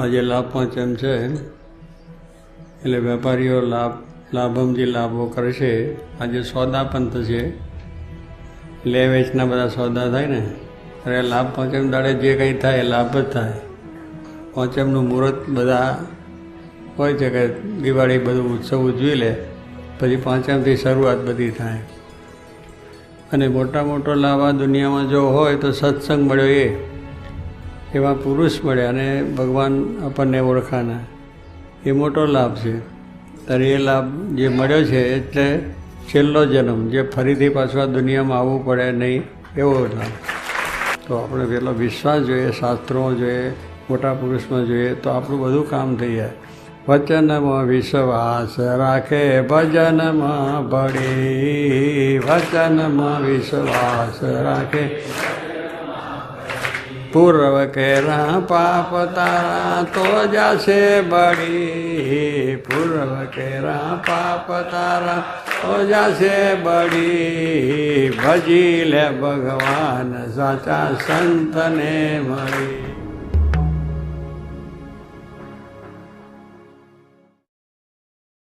આજે લાભ પંચમ છે એટલે વેપારીઓ લાભ, લાભમથી લાભો કરશે. આજે સોદા પંથ છે લે વેચના બધા સોદા થાય ને? અરે લાભ પંચમ દાડે જે કંઈ થાય એ લાભ જ થાય. પંચમનું મુહૂર્ત બધા હોય છે કે દિવાળી બધું ઉત્સવ ઉજવી લે, પછી પાંચમથી શરૂઆત બધી થાય. અને મોટા મોટો લાભ આ દુનિયામાં જો હોય તો સત્સંગ મળ્યો એ. એવા પુરુષ મળ્યા અને ભગવાન આપણને ઓળખાના. એ મોટો લાભ છે. ત્યારે એ લાભ જે મળ્યો છે, એટલે છેલ્લો જન્મ, જે ફરીથી પાછું આ દુનિયામાં આવવું પડે નહીં, એવો લાભ. તો આપણે પેલો વિશ્વાસ જોઈએ, શાસ્ત્રો જોઈએ, મોટા પુરુષમાં જોઈએ, તો આપણું બધું કામ થઈ જાય. વચનમાં વિશ્વાસ રાખે, ભજનમાં ભળી. વચનમાં વિશ્વાસ રાખે. પૂર્વ કેરા પાપ તારા તો જાશે બળી. પૂર્વ કેરા પાપ તારા તો જાશે બળી. ભજી લે ભગવાન સાચા સંતને મળી.